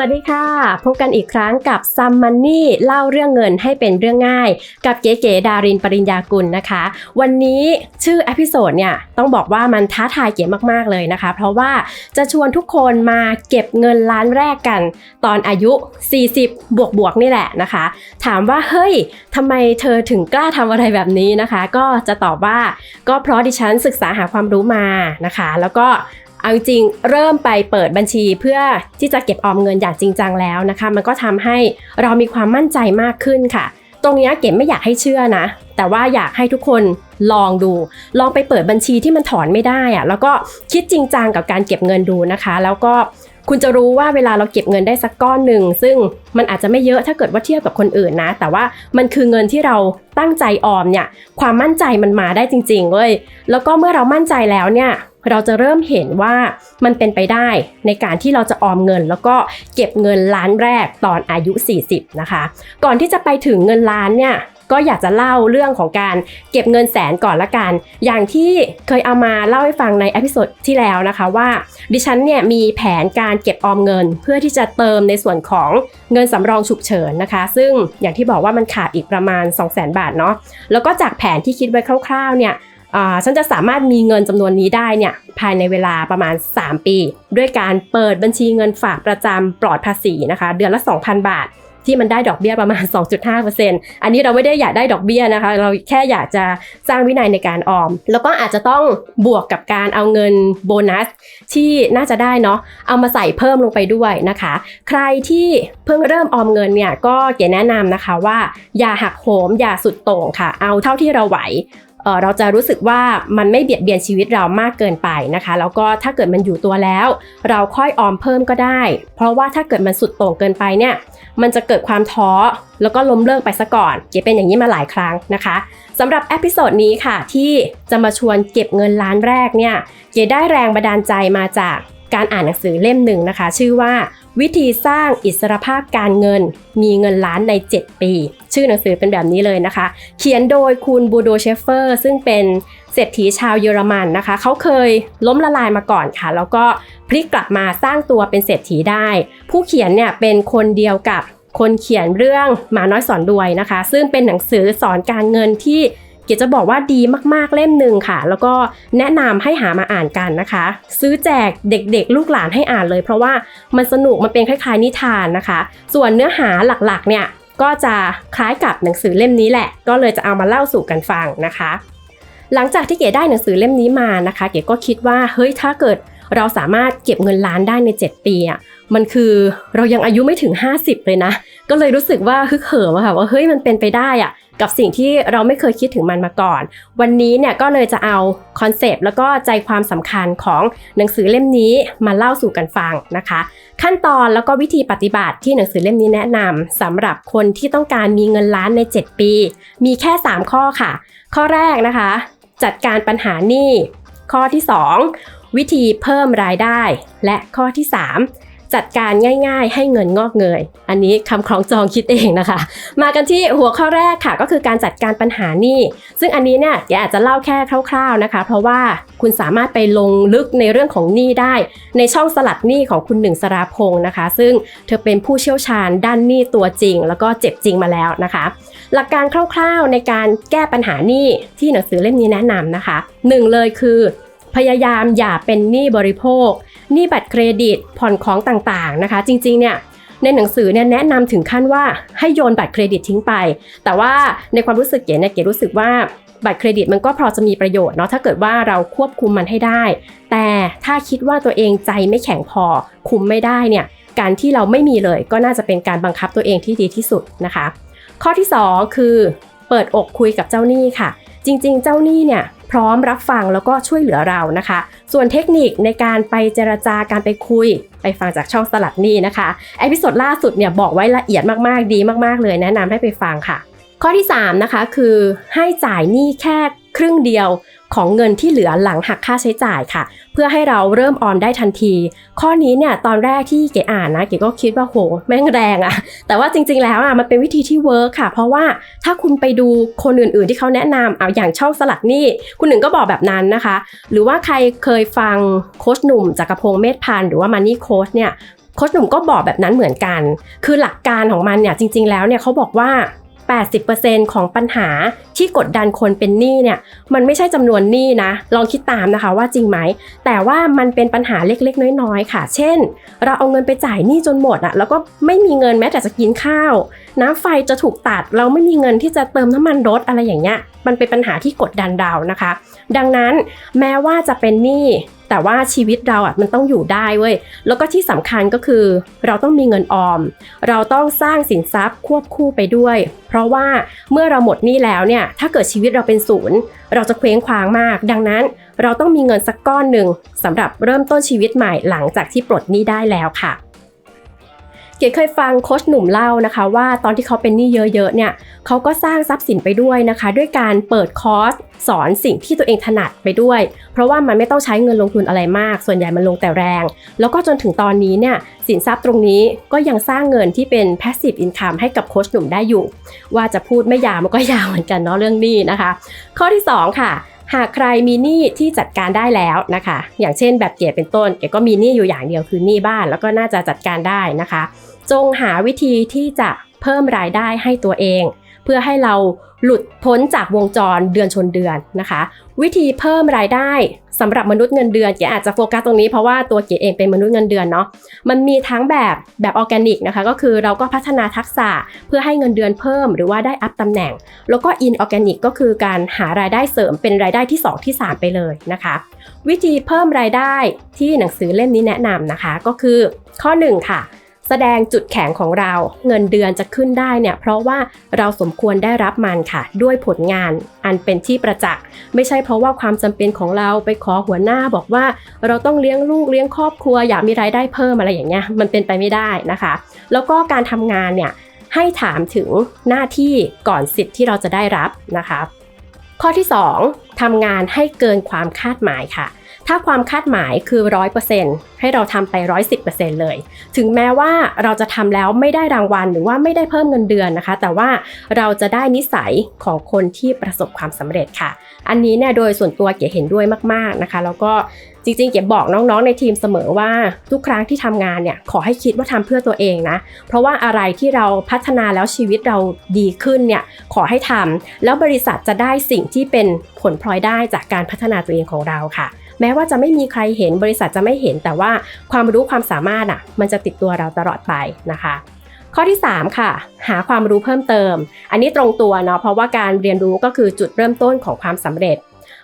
วัสดีค่ะ พบกันอีกครั้งกับซัมมันนี่เล่าเรื่องเงินให้เป็นเรื่องง่าย กับเก๋ๆดารินปริญญากุลนะคะ วันนี้ชื่ออพิโซดเนี่ยต้องบอกว่ามันท้าทายเก๋มากๆเลยนะคะ เพราะว่าจะชวนทุกคนมาเก็บเงินล้านแรกกัน ตอนอายุ 40 บวกบวกๆนี่แหละนะคะ ถามว่าเฮ้ยทำไมเธอถึงกล้าทำอะไรแบบนี้นะคะ ก็จะตอบว่าก็เพราะดิฉันศึกษาหาความรู้มานะคะ แล้วก็ เอาจริงเริ่มไปเปิดบัญชีเพื่อที่จะเก็บออมเงินอย่างจริงจังแล้วนะคะ มันก็ทำให้เรามีความมั่นใจมากขึ้นค่ะ ตรงนี้เก็บไม่อยากให้เชื่อนะ แต่ว่าอยากให้ทุกคนลองดู ลองไปเปิดบัญชีที่มันถอนไม่ได้อะแล้วก็คิดจริงจังกับการเก็บเงินดูนะคะ แล้วก็คุณจะรู้ว่าเวลาเราเก็บเงินได้สักก้อนหนึ่ง ซึ่งมันอาจจะไม่เยอะถ้าเกิดว่าเทียบกับคนอื่นนะ แต่ว่ามันคือเงินที่เราตั้งใจออมเนี่ย ความมั่นใจมันมาได้จริงๆเว้ย แล้วก็เมื่อเรามั่นใจแล้วเนี่ย เราจะเริ่มเห็นว่ามันเป็นไปได้ในการที่เราจะออมเงิน แล้วก็เก็บเงินล้านแรกตอนอายุ 40 นะคะ ก่อนที่จะไปถึงเงินล้านเนี่ยก็อยากจะเล่าเรื่องของการเก็บเงินแสนก่อนละกัน อย่างที่เคยเอามาเล่าให้ฟังในอพิโซดที่แล้วนะคะว่า ดิฉันเนี่ยมีแผนการเก็บออมเงิน เพื่อที่จะเติมในส่วนของเงินสำรองฉุกเฉินนะคะ ซึ่งอย่างที่บอกว่ามันขาดอีกประมาณ 2 0 0 0 0 0 บาทเนาะ แล้วก็จากแผนที่คิดไว้คร่าวๆเนี่ย ฉันจะสามารถมีเงินจำนวนนี้ได้เนี่ยภายในเวลาประมาณ 3 ปี ด้วยการเปิดบัญชีเงินฝากประจำปลอดภาษีนะคะ เดือนละ 2,000 บาท ที่มันได้ดอกเบี้ยประมาณ 2.5%อันนี้เราไม่ได้อยากได้ดอกเบี้ยนะคะ เราแค่อยากจะสร้างวินัยในการออม แล้วก็อาจจะต้องบวกกับการเอาเงินโบนัสที่น่าจะได้เนาะเอามาใส่เพิ่มลงไปด้วยนะคะ ใครที่เพิ่งเริ่มออมเงินเนี่ยก็เก๋แนะนำนะคะว่าอย่าหักโหมอย่าสุดโต่งค่ะ เอาเท่าที่เราไหว เเราจะรู้สึกว่ามันไม่เบียดเบียนชีวิตเรามากเกินไปนะคะ แล้วก็ถ้าเกิดมันอยู่ตัวแล้ว เราค่อยออมเพิ่มก็ได้ เพราะว่าถ้าเกิดมันสุดโต่งเกินไปเนี่ยมันจะเกิดความท้อแล้วก็ล้มเลิกไปซะก่อนเก๋เป็นอย่างนี้มาหลายครั้งนะคะสำหรับเอพิโซดนี้ค่ะที่จะมาชวนเก็บเงินล้านแรกเนี่ยเก๋ได้แรงบันดาลใจมาจากการอ่านหนังสือเล่มหนึ่งนะคะ ชื่อว่า วิธีสร้างอิสรภาพการเงิน มีเงินล้านใน 7 ปี ชื่อหนังสือเป็นแบบนี้เลยนะคะ เขียนโดยคุณบูโดเชฟเฟอร์ ซึ่งเป็นเศรษฐีชาวเยอรมันนะคะ เขาเคยล้มละลายมาก่อนค่ะ แล้วก็พลิกกลับมาสร้างตัวเป็นเศรษฐีได้ ผู้เขียนเนี่ยเป็นคนเดียวกับคนเขียนเรื่องหมาน้อยสอนรวยนะคะ ซึ่งเป็นหนังสือสอนการเงินที่ กดจะบอกว่าดีมากๆเล่มหนึ่งค่ะ แล้วก็แนะนำให้หามาอ่านกันนะคะ ซื้อแจกเด็กๆ ลูกหลานให้อ่านเลย เพราะว่ามันสนุกมันเป็นคล้ายๆนิทานนะคะ ส่วนเนื้อหาหลักๆเนี่ยก็จะคล้ายกับหนังสือเล่มนี้แหละ ก็เลยจะเอามาเล่าสู่กันฟังนะคะ หลังจากที่เก๋ได้หนังสือเล่มนี้มานะคะ เก๋ก็คิดว่าเฮ้ยถ้าเกิด เราสามารถเก็บเงินล้านได้ใน 7 ปีอะมันคือเรายังอายุไม่ถึง 50 เลยนะ ก็เลยรู้สึกว่าฮึกเหิมค่ะว่าเฮ้ยมันเป็นไปได้อะกับสิ่งที่เราไม่เคยคิดถึงมันมาก่อน วันนี้เนี่ยก็เลยจะเอาคอนเซปต์แล้วก็ใจความสำคัญของหนังสือเล่มนี้มาเล่าสู่กันฟังนะคะ ขั้นตอนแล้วก็วิธีปฏิบัติที่หนังสือเล่มนี้แนะนำสำหรับคนที่ต้องการมีเงินล้านใน 7 ปี มีแค่ 3 ข้อค่ะ ข้อแรกนะคะ จัดการปัญหาหนี้ข้อที่ 2 วิธีเพิ่มรายได้ และข้อที่ 3 จัดการง่าย ๆ ให้เงินงอกเงย อันนี้คำคล้องจองคิดเองนะคะ มากันที่หัวข้อแรกค่ะก็คือการจัดการปัญหานี้ซึ่งอันนี้เนี่ยแกอาจจะเล่าแค่คร่าว ๆนะคะ เพราะว่าคุณสามารถไปลงลึกในเรื่องของหนี้ได้ ในช่องสลัดหนี้ของคุณหนึ่งสราพงศ์นะคะ ซึ่งเธอเป็นผู้เชี่ยวชาญด้านหนี้ตัวจริง แล้วก็เจ็บจริงมาแล้วนะคะ หลักการคร่าวๆในการแก้ปัญหาหนี้ที่หนังสือเล่มนี้แนะนำนะคะหนึ่งเลยคือ พยายามอย่าเป็นหนี้บริโภค หนี้บัตรเครดิต ผ่อนของต่างๆนะคะ จริงๆเนี่ยในหนังสือเนี่ยแนะนำถึงขั้นว่าให้โยนบัตรเครดิตทิ้งไป แต่ว่าในความรู้สึกเก๋เนี่ยเก๋รู้สึกว่าบัตรเครดิตมันก็พอจะมีประโยชน์เนาะถ้าเกิดว่าเราควบคุมมันให้ได้ แต่ถ้าคิดว่าตัวเองใจไม่แข็งพอคุมไม่ได้เนี่ยการที่เราไม่มีเลยก็น่าจะเป็นการบังคับตัวเองที่ดีที่สุดนะคะ ข้อที่ 2 คือ เปิดอกคุยกับเจ้าหนี้ค่ะ จริง ๆ เจ้าหนี้เนี่ย พร้อมรับฟังแล้วก็ช่วยเหลือเรานะคะ ส่วนเทคนิคในการไปเจรจาการไปคุย ไปฟังจากช่องสลัดนี่นะคะเอพิส od ล่าสุดเนี่ยบอกไว้ละเอียดมากๆดีมากๆเลยแนะนำให้ไปฟังค่ะ ข้อที่ 3 นะคะคือให้จ่ายหนี้แค่ครึ่งเดียว ของเงินที่เหลือหลังหักค่าใช้จ่ายค่ะ เพื่อให้เราเริ่มออมได้ทันที ข้อนี้เนี่ยตอนแรกที่เก๋อ่านนะเก๋ก็คิดว่าโหแม่งแรงอะแต่ว่าจริง ๆ แล้วอะมันเป็นวิธีที่เวิร์คค่ะ เพราะว่าถ้าคุณไปดูคนอื่น ๆ ที่เขาแนะนำเอาอย่างช่องสลัดนี่คุณหนึ่งก็บอกแบบนั้นนะคะ หรือว่าใครเคยฟังโค้ชหนุ่มจักรพงศ์เมธพันธ์หรือว่ามันนี่โค้ชเนี่ยโค้ชหนุ่มก็บอกแบบนั้นเหมือนกัน คือหลักการของมันเนี่ยจริง ๆ แล้วเนี่ยเขาบอกว่า 80%ของปัญหาที่กดดันคนเป็นหนี้เนี่ยมันไม่ใช่จำนวนหนี้นะลองคิดตามนะคะว่าจริงไหม แต่ว่ามันเป็นปัญหาเล็กๆ น้อยๆค่ะ เช่น เราเอาเงินไปจ่ายหนี้จนหมดอะแล้วก็ไม่มีเงินแม้แต่จะกินข้าว น้ำไฟจะถูกตัด เราไม่มีเงินที่จะเติมน้ำมันรถอะไรอย่างเงี้ย มันเป็นปัญหาที่กดดันเรานะคะ ดังนั้นแม้ว่าจะเป็นหนี้แต่ว่าชีวิตเราอะมันต้องอยู่ได้เว้ย แล้วก็ที่สำคัญก็คือเราต้องมีเงินออม เราต้องสร้างสินทรัพย์ควบคู่ไปด้วย เพราะว่าเมื่อเราหมดหนี้แล้วเนี่ย ถ้าเกิดชีวิตเราเป็นศูนย์ เราจะเคว้งคว้างมาก ดังนั้นเราต้องมีเงินสักก้อนหนึ่งสำหรับเริ่มต้นชีวิตใหม่หลังจากที่ปลดหนี้ได้แล้วค่ะ เก๋เคยฟังโค้ชหนุ่มเล่านะคะ ว่าตอนที่เขาเป็นหนี้เยอะๆเนี่ยเขาก็สร้างทรัพย์สินไปด้วยนะคะ ด้วยการเปิดคอร์สสอนสิ่งที่ตัวเองถนัดไปด้วย เพราะว่ามันไม่ต้องใช้เงินลงทุนอะไรมาก ส่วนใหญ่มันลงแต่แรง แล้วก็จนถึงตอนนี้เนี่ยสินทรัพย์ตรงนี้ก็ยังสร้างเงินที่เป็น passive income ให้กับโค้ชหนุ่มได้อยู่ ว่าจะพูดไม่ยาวมันก็ยาวเหมือนกันเนาะเรื่องหนี้นะคะ ข้อที่ 2 ค่ะหากใครมีหนี้ที่จัดการได้แล้วนะคะ อย่างเช่นแบบเก๋เป็นต้น เก๋ก็มีหนี้อยู่อย่างเดียวคือหนี้บ้าน แล้วก็น่าจะจัดการได้นะคะ จงหาวิธีที่จะเพิ่มรายได้ให้ตัวเอง เพื่อให้เราหลุดพ้นจากวงจรเดือนชนเดือนนะคะ วิธีเพิ่มรายได้สำหรับมนุษย์เงินเดือนเก๋อาจจะโฟกัสตรงนี้เพราะว่าตัวเก๋เองเป็นมนุษย์เงินเดือนเนาะมันมีทั้งแบบแบบออร์แกนิกนะคะก็คือเราก็พัฒนาทักษะเพื่อให้เงินเดือนเพิ่ม หรือว่าได้อัพตำแหน่ง แล้วก็อินออร์แกนิกก็คือการหารายได้เสริมเป็นรายได้ที่ 2 ที่ 3 ไปเลยนะคะ วิธีเพิ่มรายได้ที่หนังสือเล่มนี้แนะนำนะคะ ก็คือข้อ1ค่ะ แสดงจุดแข็งของเรา เงินเดือนจะขึ้นได้เนี่ยเพราะว่าเราสมควรได้รับมันค่ะ ด้วยผลงานอันเป็นที่ประจักษ์ไม่ใช่เพราะว่าความจำเป็นของเราไปขอหัวหน้าบอกว่า เราต้องเลี้ยงลูกเลี้ยงครอบครัวอยากมีรายได้เพิ่มอะไรอย่างเงี้ยมันเป็นไปไม่ได้นะคะ แล้วก็การทำงานเนี่ยให้ถามถึงหน้าที่ก่อนสิทธิ์ที่เราจะได้รับนะคะ ข้อที่ 2ทำงานให้เกินความคาดหมายค่ะ ถ้าความคาดหมายคือ 100%ให้เราทำไป 110%เลย ถึงแม้ว่าเราจะทำแล้วไม่ได้รางวัลหรือว่าไม่ได้เพิ่มเงินเดือนนะคะ แต่ว่าเราจะได้นิสัยของคนที่ประสบความสำเร็จค่ะ อันนี้เนี่ยโดยส่วนตัวเก๋เห็นด้วยมากๆนะคะ แล้วก็จริงๆ เก๋บอกน้องๆ ในทีมเสมอว่าทุกครั้งที่ทำงานเนี่ยขอให้คิดว่าทำเพื่อตัวเองนะ เพราะว่าอะไรที่เราพัฒนาแล้วชีวิตเราดีขึ้นเนี่ยขอให้ทำแล้วบริษัทจะได้สิ่งที่เป็นผลพลอยได้จากการพัฒนาตัวเองของเราค่ะ แม้ว่าจะไม่มีใครเห็นบริษัทจะไม่เห็น แต่ว่าความรู้ความสามารถอะมันจะติดตัวเราตลอดไปนะคะข้อที่ 3 ค่ะ หาความรู้เพิ่มเติม อันนี้ตรงตัวเนาะเพราะว่าการเรียนรู้ก็คือจุดเริ่มต้นของความสำเร็จ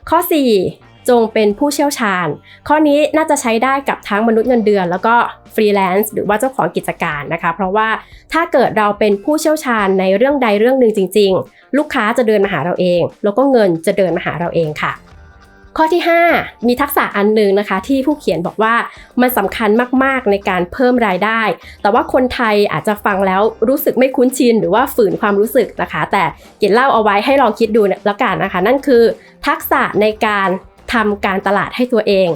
ข้อ 4 จงเป็นผู้เชี่ยวชาญ ข้อนี้น่าจะใช้ได้กับทั้งมนุษย์เงินเดือน แล้วก็ฟรีแลนซ์หรือว่าเจ้าของกิจการนะคะ เพราะว่าถ้าเกิดเราเป็นผู้เชี่ยวชาญในเรื่องใดเรื่องหนึ่งจริง ๆ ลูกค้าจะเดินมาหาเราเอง แล้วก็เงินจะเดินมาหาเราเองค่ะ ข้อที่ 5 มีทักษะอันหนึ่งนะคะ ที่ผู้เขียนบอกว่ามันสำคัญมากๆในการเพิ่มรายได้ แต่ว่าคนไทยอาจจะฟังแล้วรู้สึกไม่คุ้นชิน หรือว่าฝืนความรู้สึกนะคะ แต่เกียนเล่าเอาไว้ให้ลองคิดดูแล้วกันนะคะ นั่นคือทักษะในการ ทำการตลาดให้ตัวเอง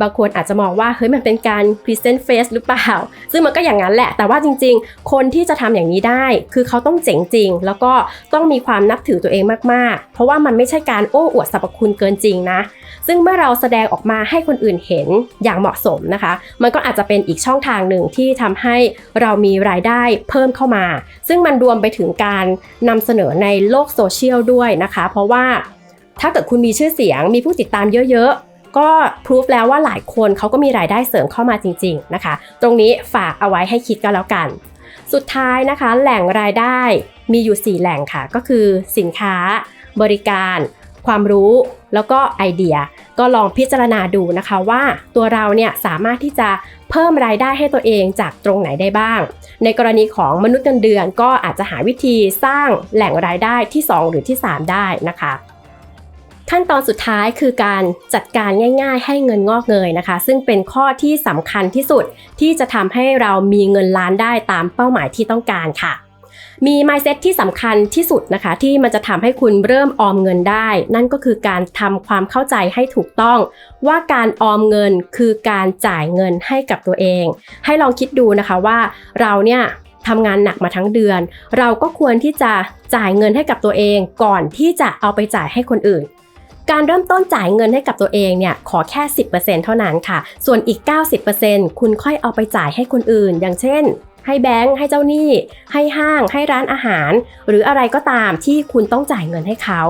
บางคนอาจจะมองว่าเฮ้ยมันเป็นการ present face หรือเปล่า ซึ่งมันก็อย่างนั้นแหละ แต่ว่าจริง ๆ คนที่จะทำอย่างนี้ได้ คือเขาต้องเจ๋งจริง แล้วก็ต้องมีความนับถือตัวเองมาก ๆ เพราะว่ามันไม่ใช่การโอ้อวดสรรพคุณเกินจริงนะ ซึ่งเมื่อเราแสดงออกมาให้คนอื่นเห็นอย่างเหมาะสมนะคะ มันก็อาจจะเป็นอีกช่องทางหนึ่งที่ทำให้เรามีรายได้เพิ่มเข้ามา ซึ่งมันรวมไปถึงการนำเสนอในโลกโซเชียลด้วยนะคะ เพราะว่า ถ้าเกิดคุณมีชื่อเสียง มีผู้ติดตามเยอะๆ ก็พิสูจแล้วว่าหลายคนเขาก็มีรายได้เสริมเข้ามาจริง ๆนะคะ ตรงนี้ฝากเอาไว้ให้คิดก็แล้วกัน สุดท้ายนะคะ แหล่งรายได้มีอยู่ 4 แหล่งค่ะ ก็คือสินค้า บริการ ความรู้ แล้วก็ไอเดีย ก็ลองพิจารณาดูนะคะว่าตัวเราเนี่ยสามารถที่จะเพิ่มรายได้ให้ตัวเองจากตรงไหนได้บ้าง ในกรณีของมนุษย์เงินเดือนก็อาจจะหาวิธีสร้างแหล่งรายได้ที่ 2 หรือที่ 3 ได้นะคะ ขั้นตอนสุดท้ายคือการจัดการง่ายๆ ให้เงินงอกเงยนะคะ ซึ่งเป็นข้อที่สำคัญที่สุดที่จะทำให้เรามีเงินล้านได้ตามเป้าหมายที่ต้องการค่ะ มี mindset ที่สำคัญที่สุดนะคะ ที่มันจะทำให้คุณเริ่มออมเงินได้ นั่นก็คือการทำความเข้าใจให้ถูกต้อง ว่าการออมเงินคือการจ่ายเงินให้กับตัวเอง ให้ลองคิดดูนะคะว่าเราเนี่ยทำงานหนักมาทั้งเดือน เราก็ควรที่จะจ่ายเงินให้กับตัวเองก่อนที่จะเอาไปจ่ายให้คนอื่น การเริ่มต้นจ่ายเงินให้กับตัวเองเนี่ยขอแค่ 10%เท่านั้นค่ะ ส่วนอีก 90%คุณค่อยเอาไปจ่ายให้คนอื่น อย่างเช่น ให้แบงค์ให้เจ้าหนี้ ให้ห้าง ให้ร้านอาหาร หรืออะไรก็ตามที่คุณต้องจ่ายเงินให้เขา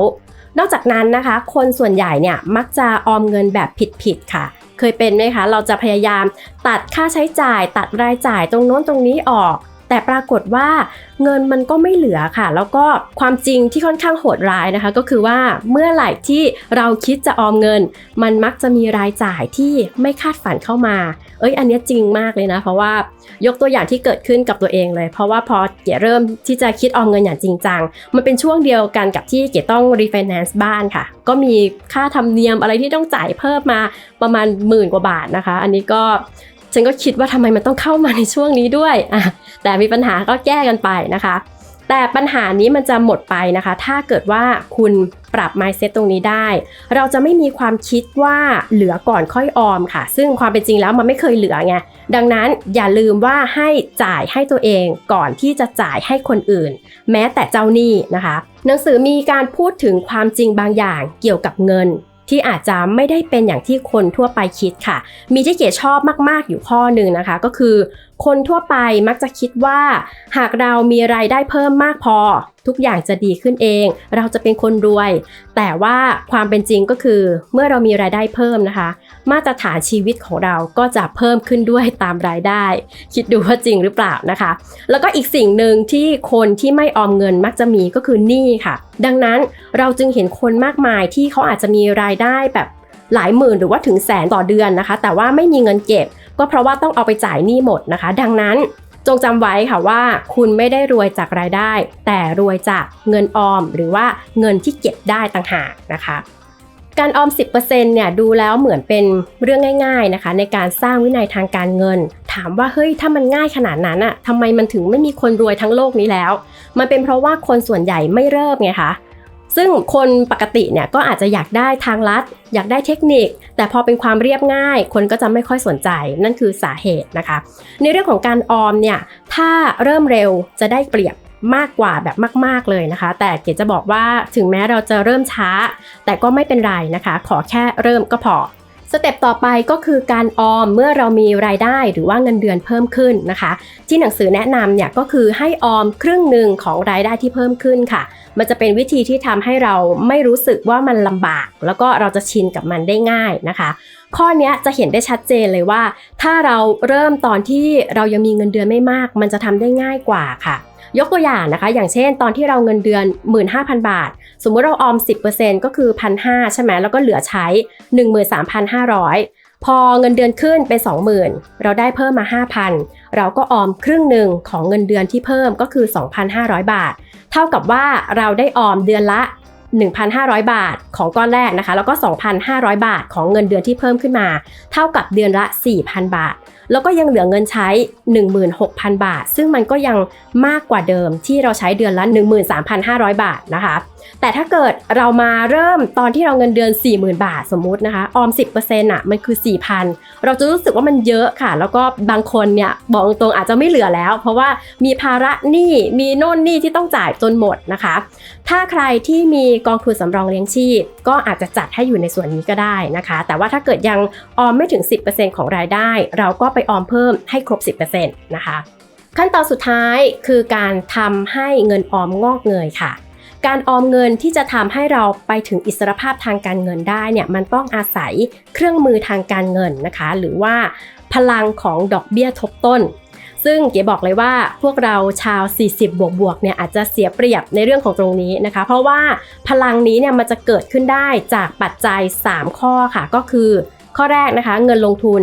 นอกจากนั้นนะคะ คนส่วนใหญ่เนี่ยมักจะออมเงินแบบผิดๆค่ะเคยเป็นไหมคะ เราจะพยายามตัดค่าใช้จ่าย ตัดรายจ่ายตรงโน้นตรงนี้ออก แต่ปรากฏว่าเงินมันก็ไม่เหลือค่ะ แล้วก็ความจริงที่ค่อนข้างโหดร้ายนะคะ ก็คือว่าเมื่อไหร่ที่เราคิดจะออมเงิน มันมักจะมีรายจ่ายที่ไม่คาดฝันเข้ามา เอ้ยอันนี้จริงมากเลยนะ เพราะว่ายกตัวอย่างที่เกิดขึ้นกับตัวเองเลย เพราะว่าพอเก๋เริ่มที่จะคิดออมเงินอย่างจริงจังมันเป็นช่วงเดียวกันกับที่เก๋ต้องรีไฟแนนซ์บ้านค่ะ ก็มีค่าธรรมเนียมอะไรที่ต้องจ่ายเพิ่มมาประมาณหมื่นกว่าบาทนะคะ อันนี้ก็ ฉันก็คิดว่าทำไมมันต้องเข้ามาในช่วงนี้ด้วยอะแต่มีปัญหาก็แก้กันไปนะคะ แต่ปัญหานี้มันจะหมดไปนะคะ ถ้าเกิดว่าคุณปรับ mindset ตรงนี้ได้ เราจะไม่มีความคิดว่าเหลือก่อนค่อยออมค่ะ ซึ่งความเป็นจริงแล้วมันไม่เคยเหลือไงดังนั้นอย่าลืมว่าให้จ่ายให้ตัวเองก่อนที่จะจ่ายให้คนอื่น แม้แต่เจ้าหนี้นะคะ หนังสือมีการพูดถึงความจริงบางอย่างเกี่ยวกับเงิน ที่อาจจะไม่ได้เป็นอย่างที่คนทั่วไปคิดค่ะ มีที่เก๋ชอบมาก ๆ อยู่ข้อหนึ่งนะคะ ก็คือ คนทั่วไปมักจะคิดว่า หากเรามีรายได้เพิ่มมากพอ ทุกอย่างจะดีขึ้นเอง เราจะเป็นคนรวย แต่ว่าความเป็นจริงก็คือเมื่อเรามีรายได้เพิ่มนะคะ มาตรฐานชีวิตของเราก็จะเพิ่มขึ้นด้วยตามรายได้ คิดดูว่าจริงหรือเปล่านะคะ แล้วก็อีกสิ่งหนึ่งที่คนที่ไม่ออมเงินมักจะมีก็คือหนี้ค่ะ ดังนั้นเราจึงเห็นคนมากมายที่เขาอาจจะมีรายได้แบบหลายหมื่นหรือว่าถึงแสนต่อเดือนนะคะ แต่ว่าไม่มีเงินเก็บ ก็เพราะว่าต้องเอาไปจ่ายหนี้หมดนะคะ ดังนั้น จงจำไว้ค่ะว่า คุณไม่ได้รวยจากรายได้ แต่รวยจากเงินออม หรือว่าเงินที่เก็บได้ต่างหากนะคะการออม 10%เนี่ยดูแล้วเหมือนเป็นเรื่องง่าย ๆนะคะ ในการสร้างวินัยทางการเงิน ถามว่าเฮ้ยถ้ามันง่ายขนาดนั้นอะทำไมมันถึงไม่มีคนรวยทั้งโลกนี้แล้ว มันเป็นเพราะว่าคนส่วนใหญ่ไม่เริ่มไงคะ ซึ่งคนปกติเนี่ยก็อาจจะอยากได้ทางลัด อยากได้เทคนิค แต่พอเป็นความเรียบง่าย คนก็จะไม่ค่อยสนใจนั่นคือสาเหตุนะคะ ในเรื่องของการออมเนี่ยถ้าเริ่มเร็วจะได้เปรียบมากกว่าแบบมาก ๆ เลยนะคะ แต่เก๋จะบอกว่าถึงแม้เราจะเริ่มช้า แต่ก็ไม่เป็นไรนะคะ ขอแค่เริ่มก็พอ สเต็ปต่อไปก็คือการออมเมื่อเรามีรายได้หรือว่าเงินเดือนเพิ่มขึ้นนะคะ ที่หนังสือแนะนำเนี่ยก็คือให้ออมครึ่งหนึ่งของรายได้ที่เพิ่มขึ้นค่ะ มันจะเป็นวิธีที่ทำให้เราไม่รู้สึกว่ามันลำบาก แล้วก็เราจะชินกับมันได้ง่ายนะคะ ข้อนี้จะเห็นได้ชัดเจนเลยว่า ถ้าเราเริ่มตอนที่เรายังมีเงินเดือนไม่มาก มันจะทำได้ง่ายกว่าค่ะ ยกตัวอย่างนะคะ อย่างเช่น ตอนที่เราเงินเดือน 15,000 บาท สมมุติเราออม 10%ก็คือ1,500ใช่ไหมแล้วก็เหลือใช้ 13,500 พอเงินเดือนขึ้นเป็น 20,000 เราได้เพิ่มมา 5,000 เราก็ออมครึ่งหนึ่งของเงินเดือนที่เพิ่มก็คือ 2,500 บาท เท่ากับว่าเราได้ออมเดือนละ 1,500 บาทของก้อนแรกนะคะ แล้วก็ 2,500 บาทของเงินเดือนที่เพิ่มขึ้นมา เท่ากับเดือนละ 4,000 บาท แล้วก็ยังเหลือเงินใช้ 16,000 บาท ซึ่งมันก็ยังมากกว่าเดิมที่เราใช้เดือนละ 13,500 บาทนะคะ แต่ถ้าเกิดเรามาเริ่มตอนที่เราเงินเดือน 40,000 บาทสมมุตินะคะ ออม 10%อะมันคือ 4,000 เราจะรู้สึกว่ามันเยอะค่ะ แล้วก็บางคนเนี่ยบอกตรงๆอาจจะไม่เหลือแล้ว เพราะว่ามีภาระหนี้มีโน่นหนี้ที่ต้องจ่ายจนหมดนะคะ ถ้าใครที่มีกองทุนสำรองเลี้ยงชีพ ก็อาจจะจัดให้อยู่ในส่วนนี้ก็ได้นะคะ แต่ว่าถ้าเกิดยังออมไม่ถึง 10%ของรายได้ เราก็ไปออมเพิ่มให้ครบ 10%นะคะ ขั้นตอนสุดท้ายคือการทำให้เงินออมงอกเงยค่ะการออมเงินที่จะทำให้เราไปถึงอิสรภาพทางการเงินได้เนี่ยมันต้องอาศัยเครื่องมือทางการเงินนะคะ หรือว่าพลังของดอกเบี้ยทบต้น ซึ่งเก๋บอกเลยว่าพวกเราชาว 40 บวกบวกๆเนี่ยอาจจะเสียเปรียบในเรื่องของตรงนี้นะคะ เพราะว่าพลังนี้เนี่ยมันจะเกิดขึ้นได้จากปัจจัย 3 ข้อค่ะ ก็คือข้อแรกนะคะเงินลงทุน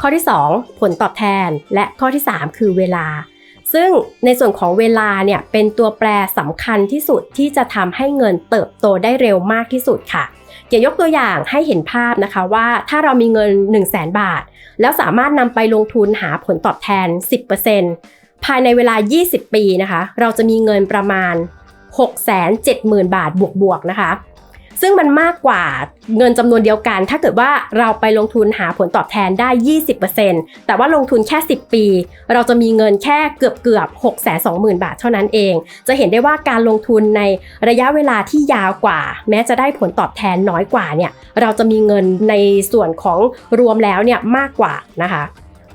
ข้อที่ 2 ผลตอบแทน และข้อที่ 3 คือเวลา ซึ่งในส่วนของเวลาเนี่ยเป็นตัวแปรสำคัญที่สุดที่จะทำให้เงินเติบโตได้เร็วมากที่สุดค่ะ เก๋ยกตัวอย่างให้เห็นภาพนะคะว่าถ้าเรามีเงิน 1 0 0 0 0แบาท แล้วสามารถนำไปลงทุนหาผลตอบแทน 10%ภายในเวลา 20 ปีนะคะ เราจะมีเงินประมาณ 670,000 บาทบวกๆนะคะ ซึ่งมันมากกว่าเงินจำนวนเดียวกัน ถ้าเกิดว่าเราไปลงทุนหาผลตอบแทนได้ 20%แต่ว่าลงทุนแค่ 10 ปี เราจะมีเงินแค่เกือบเกือบ620,000 บาทเท่านั้นเอง จะเห็นได้ว่าการลงทุนในระยะเวลาที่ยาวกว่า แม้จะได้ผลตอบแทนน้อยกว่าเนี่ยเราจะมีเงินในส่วนของรวมแล้วเนี่ยมากกว่านะคะ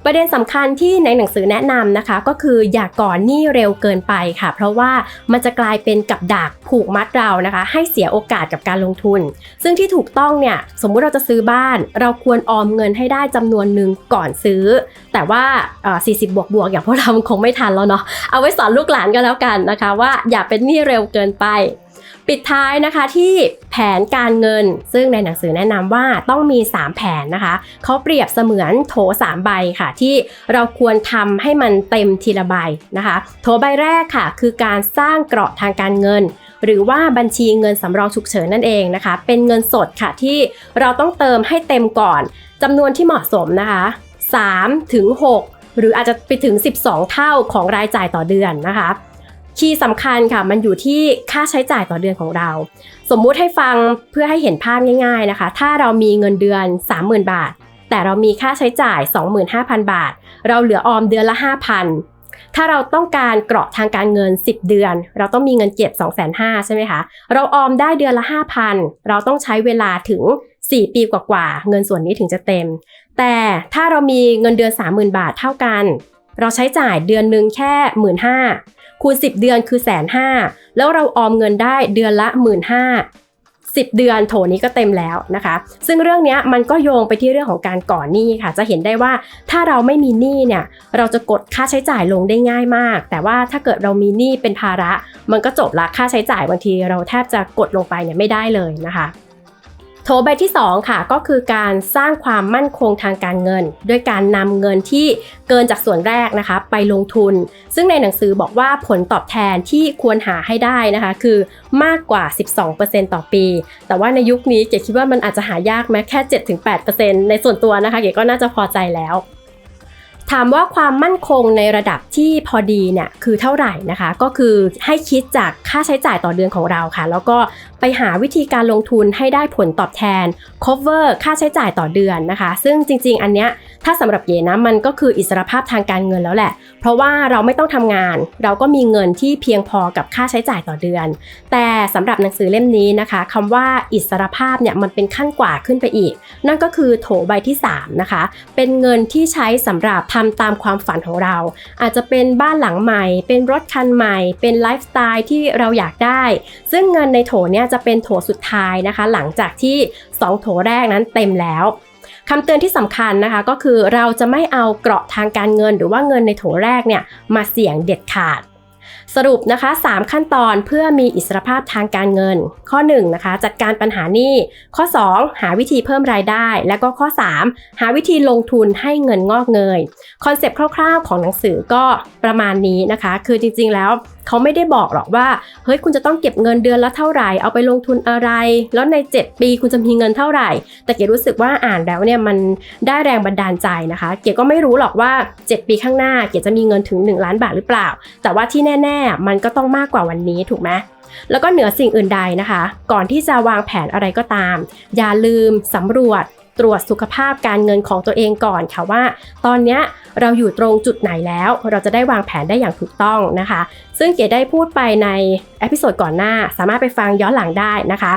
ประเด็นสำคัญที่ในหนังสือแนะนำนะคะ ก็คืออย่าก่อนหนี้เร็วเกินไปค่ะ เพราะว่ามันจะกลายเป็นกับดักผูกมัดเรานะคะ ให้เสียโอกาสกับการลงทุน ซึ่งที่ถูกต้องเนี่ยสมมุติเราจะซื้อบ้าน เราควรออมเงินให้ได้จำนวนหนึ่งก่อนซื้อ แต่ว่า 40 บวกบวกอย่างพวกเราคงไม่ทันแล้วเนาะเอาไว้สอนลูกหลานก็แล้วกันนะคะ ว่าอย่าเป็นหนี้เร็วเกินไป ปิดท้ายนะคะที่แผนการเงิน ซึ่งในหนังสือแนะนำว่าต้องมี 3 แผนนะคะ เขาเปรียบเสมือนโถ 3 ใบค่ะ ที่เราควรทำให้มันเต็มทีละใบนะคะ โถใบแรกค่ะ คือการสร้างเกราะทางการเงิน หรือว่าบัญชีเงินสำรองฉุกเฉินนั่นเองนะคะ เป็นเงินสดค่ะที่เราต้องเติมให้เต็มก่อนจำนวนที่เหมาะสมนะคะ3ถึง6หรืออาจจะไปถึง 12 เท่าของรายจ่ายต่อเดือนนะคะ คีย์สำคัญค่ะมันอยู่ที่ค่าใช้จ่ายต่อเดือนของเรา สมมุติให้ฟังเพื่อให้เห็นภาพง่ายๆนะคะ ถ้าเรามีเงินเดือน 30,000 บาท แต่เรามีค่าใช้จ่าย 25,000 บาท เราเหลือออมเดือนละ 5,000 ถ้าเราต้องการเกราะทางการเงิน 10 เดือน เราต้องมีเงินเก็บ 2,500ใช่ไหมคะ เราออมได้เดือนละ 5,000 เราต้องใช้เวลาถึง 4 ปีกว่าๆเงินส่วนนี้ถึงจะเต็ม แต่ถ้าเรามีเงินเดือน 30,000 บาทเท่ากัน เราใช้จ่ายเดือนหนึ่งแค่ 15,000 คูณ 10 เดือนคือแสนห้าแล้วเราออมเงินได้เดือนละ1 5ื่นห้าสิเดือนโถนี้ก็เต็มแล้วนะคะ ซึ่งเรื่องนี้มันก็โยงไปที่เรื่องของการก่อนหนี้ค่ะ จะเห็นได้ว่าถ้าเราไม่มีหนี้เนี่ยเราจะกดค่าใช้จ่ายลงได้ง่ายมาก แต่ว่าถ้าเกิดเรามีหนี้เป็นภาระ มันก็จบละค่าใช้จ่ายบางทีเราแทบจะกดลงไปเนี่ยไม่ได้เลยนะคะ โถใบที่ 2 ค่ะก็คือการสร้างความมั่นคงทางการเงิน ด้วยการนำเงินที่เกินจากส่วนแรกนะคะ ไปลงทุน ซึ่งในหนังสือบอกว่าผลตอบแทนที่ควรหาให้ได้นะคะ คือมากกว่า 12%ต่อปี แต่ว่าในยุคนี้เก๋คิดว่ามันอาจจะหายากแม้แค่ 7-8%ในส่วนตัวนะคะเก๋ก็น่าจะพอใจแล้ว ถามว่าความมั่นคงในระดับที่พอดีเนี่ยคือเท่าไหร่นะคะ ก็คือให้คิดจากค่าใช้จ่ายต่อเดือนของเราค่ะ แล้วก็ไปหาวิธีการลงทุนให้ได้ผลตอบแทน cover ค่าใช้จ่ายต่อเดือนนะคะ ซึ่งจริง ๆ อันเนี้ย ถ้าสำหรับเยนะมันก็คืออิสรภาพทางการเงินแล้วแหละ เพราะว่าเราไม่ต้องทำงาน เราก็มีเงินที่เพียงพอกับค่าใช้จ่ายต่อเดือน แต่สำหรับหนังสือเล่มนี้นะคะคำว่าอิสรภาพเนี่ยมันเป็นขั้นกว่าขึ้นไปอีก นั่นก็คือโถใบที่3นะคะเป็นเงินที่ใช้สำหรับทำตามความฝันของเรา อาจจะเป็นบ้านหลังใหม่ เป็นรถคันใหม่ เป็นไลฟ์สไตล์ที่เราอยากได้ ซึ่งเงินในโถเนี่ยจะเป็นโถสุดท้ายนะคะ หลังจากที่ 2 โถแรกนั้นเต็มแล้ว คำเตือนที่สำคัญนะคะ ก็คือเราจะไม่เอาเกราะทางการเงิน หรือว่าเงินในโถแรกเนี่ยมาเสี่ยงเด็ดขาด สรุปนะคะ 3 ขั้นตอนเพื่อมีอิสรภาพทางการเงิน ข้อ1นะคะจัดการปัญหานี้ข้อ 2 หาวิธีเพิ่มรายได้ และก็ข้อ 3 หาวิธีลงทุนให้เงินงอกเงยคอนเซปต์คร่าวๆ ของหนังสือก็ประมาณนี้นะคะ คือจริงๆแล้วเขาไม่ได้บอกหรอกว่า เฮ้ยคุณจะต้องเก็บเงินเดือนละเท่าไหร่ เอาไปลงทุนอะไร แล้วใน 7 ปีคุณจะมีเงินเท่าไหร่ แต่เก๋รู้สึกว่าอ่านแล้วเนี่ยมันได้แรงบันดาลใจนะคะ เก๋ก็ไม่รู้หรอกว่า 7 ปีข้างหน้าเก๋จะมีเงินถึง 1 ล้านบาทหรือเปล่า แต่ว่าที่แน่ ๆ มันก็ต้องมากกว่าวันนี้ถูกไหมแล้วก็เหนือสิ่งอื่นใดนะคะ ก่อนที่จะวางแผนอะไรก็ตาม อย่าลืมสำรวจ ตรวจสุขภาพการเงินของตัวเองก่อนค่ะว่า ตอนนี้เราอยู่ตรงจุดไหนแล้ว เราจะได้วางแผนได้อย่างถูกต้องนะคะ ซึ่งเก๋ได้พูดไปในเอพิโซดก่อนหน้า สามารถไปฟังย้อนหลังได้นะคะ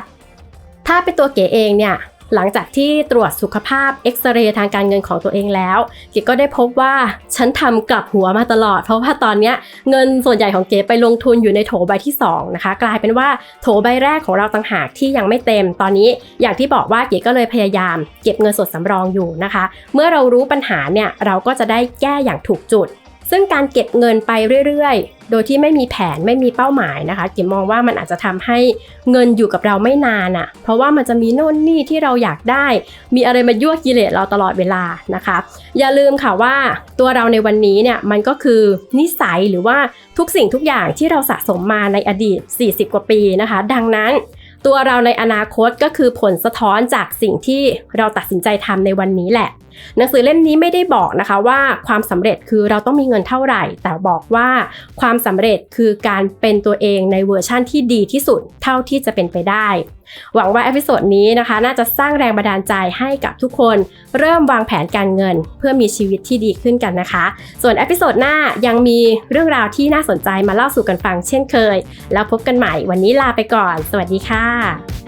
ถ้าเป็นตัวเก๋เองเนี่ย หลังจากที่ตรวจสุขภาพเอ็กซเรย์ทางการเงินของตัวเองแล้ว เก๋ก็ได้พบว่าฉันทำกลับหัวมาตลอด เพราะว่าตอนนี้เงินส่วนใหญ่ของเก๋ไปลงทุนอยู่ในโถใบที่ 2 นะคะ กลายเป็นว่าโถใบแรกของเราต่างหากที่ยังไม่เต็ม ตอนนี้อย่างที่บอกว่าเก๋ก็เลยพยายาม เก็บเงินสดสำรองอยู่นะคะ เมื่อเรารู้ปัญหาเนี่ยเราก็จะได้แก้อย่างถูกจุด ซึ่งการเก็บเงินไปเรื่อยๆ โดยที่ไม่มีแผนไม่มีเป้าหมายนะคะ เก๋มองว่ามันอาจจะทำให้เงินอยู่กับเราไม่นานอะ่ะ เพราะว่ามันจะมีโน่นนี่ที่เราอยากได้ มีอะไรมายั่วกิเลสเราตลอดเวลานะคะ อย่าลืมค่ะว่าตัวเราในวันนี้เนี่ยมันก็คือนิสัยหรือว่าทุกสิ่งทุกอย่างที่เราสะสมมาในอดีต 40 กว่าปีนะคะ ดังนั้นตัวเราในอนาคตก็คือผลสะท้อนจากสิ่งที่เราตัดสินใจทำในวันนี้แหละ หนังสือเล่มนี้ไม่ได้บอกนะคะว่าความสำเร็จคือเราต้องมีเงินเท่าไหร่ แต่บอกว่าความสำเร็จคือการเป็นตัวเองในเวอร์ชั่นที่ดีที่สุดเท่าที่จะเป็นไปได้ หวังว่าเอพิโซดนี้นะคะ น่าจะสร้างแรงบันดาลใจให้กับทุกคน เริ่มวางแผนการเงิน เพื่อมีชีวิตที่ดีขึ้นกันนะคะ ส่วนเอพิโซดหน้ายังมีเรื่องราวที่น่าสนใจมาเล่าสู่กันฟังเช่นเคย แล้วพบกันใหม่วันนี้ลาไปก่อน สวัสดีค่ะ